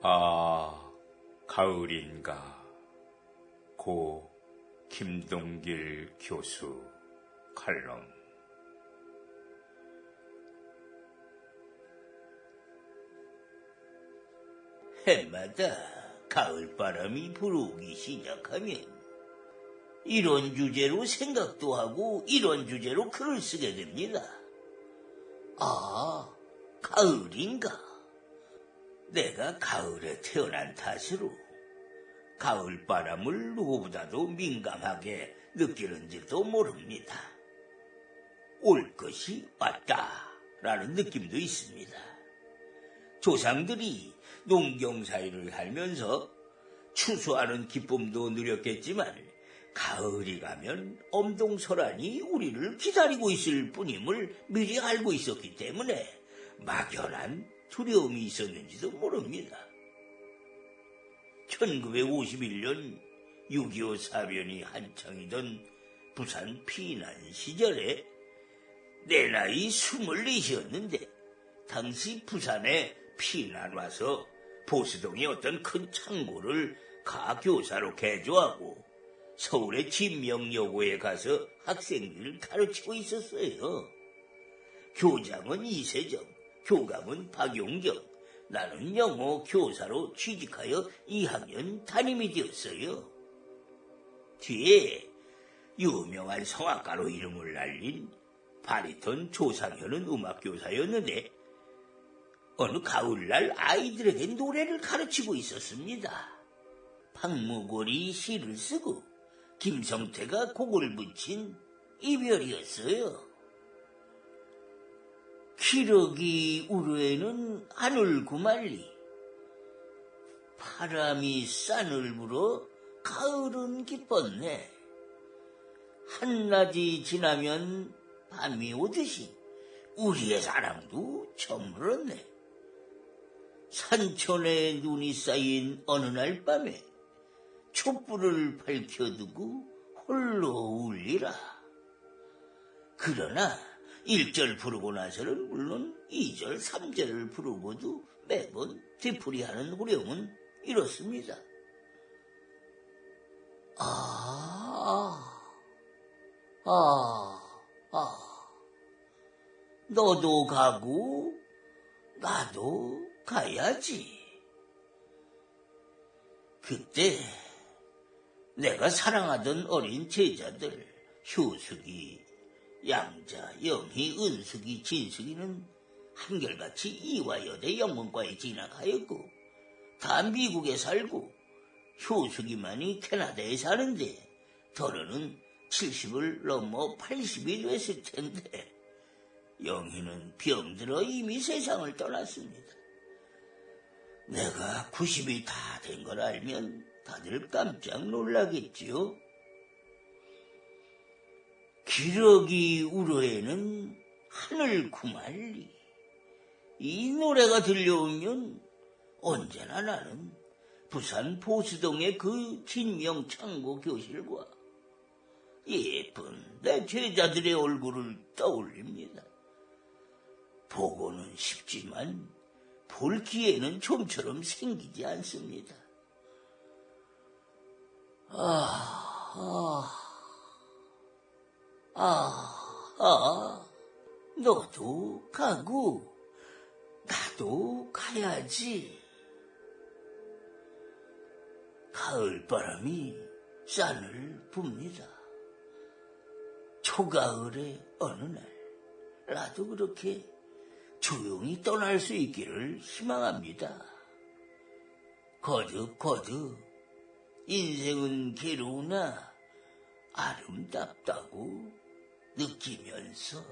아, 가을인가. 고 김동길 교수 칼럼. 해마다 가을바람이 불어오기 시작하면 이런 주제로 생각도 하고 이런 주제로 글을 쓰게 됩니다. 아, 가을인가? 내가 가을에 태어난 탓으로 가을 바람을 누구보다도 민감하게 느끼는지도 모릅니다. 올 것이 왔다라는 느낌도 있습니다. 조상들이 농경사회를 살면서 추수하는 기쁨도 누렸겠지만 가을이 가면 엄동설한이 우리를 기다리고 있을 뿐임을 미리 알고 있었기 때문에 막연한 두려움이 있었는지도 모릅니다. 1951년 6.25 사변이 한창이던 부산 피난 시절에 내 나이 24이었는데 당시 부산에 피난 와서 보수동의 어떤 큰 창고를 가교사로 개조하고 서울의 진명여고에 가서 학생들을 가르치고 있었어요. 교장은 이세정, 교감은 박용경, 나는 영어 교사로 취직하여 2학년 담임이 되었어요. 뒤에 유명한 성악가로 이름을 날린 바리톤 조상현은 음악교사였는데 어느 가을날 아이들에게 노래를 가르치고 있었습니다. 박무골이 시를 쓰고 김성태가 곡을 붙인 이별이었어요. 기러기 우르에는 하늘 구말리 바람이 싼을 불어 가을은 기뻤네. 한낮이 지나면 밤이 오듯이 우리의 사랑도 저물었네. 산천에 눈이 쌓인 어느 날 밤에 촛불을 밝혀두고 홀로 울리라. 그러나 1절 부르고 나서는 물론 2절, 3절을 부르고도 매번 뒤풀이하는 후령은 이렇습니다. 아, 아, 아. 너도 가고, 나도 가야지. 그때 내가 사랑하던 어린 제자들, 효숙이, 양자, 영희, 은숙이, 진숙이는 한결같이 이화여대 영문과에 진학하였고, 다 미국에 살고, 효숙이만이 캐나다에 사는데, 더러는 70을 넘어 80이 됐을 텐데, 영희는 병들어 이미 세상을 떠났습니다. 내가 90이 다 된 걸 알면 다들 깜짝 놀라겠지요. 기러기 우러에는 하늘 구말리. 이 노래가 들려오면 언제나 나는 부산 보수동의 그 진명 창고 교실과 예쁜 내 제자들의 얼굴을 떠올립니다. 보고는 쉽지만 볼 기회는 좀처럼 생기지 않습니다. 아, 아, 아, 아, 너도 가고, 나도 가야지. 가을바람이 쌀을 붑니다. 초가을의 어느 날, 나도 그렇게 조용히 떠날 수 있기를 희망합니다. 거듭 거듭 인생은 괴로우나 아름답다고 느끼면서